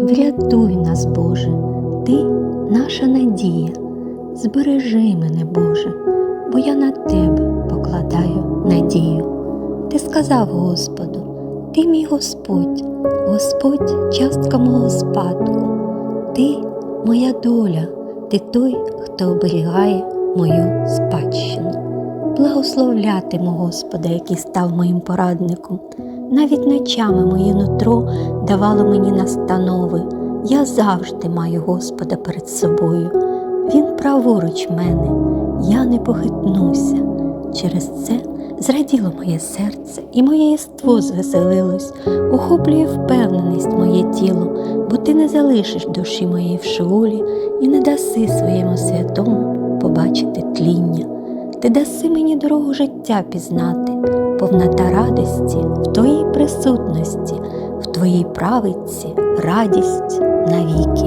Врятуй нас, Боже, Ти наша надія. Збережи мене, Боже, бо я на Тебе покладаю надію. Ти сказав Господу, Ти мій Господь, Господь частка мого спадку. Ти моя доля, ти той, хто оберігає мою спадщину. Благословлятиму Господа, який став моїм порадником. Навіть ночами моє нутро давало мені настанови. Я завжди маю Господа перед собою. Він праворуч мене, я не похитнуся. Через це зраділо моє серце, і моє єство звеселилось, охоплює впевненість моє тіло, бо ти не залишиш душі моєї в шеолі і не даси своєму святому побачити тління. Ти даси мені дорогу життя пізнати, повнота радості в твоїй присутності, в твоїй правиці радість навіки.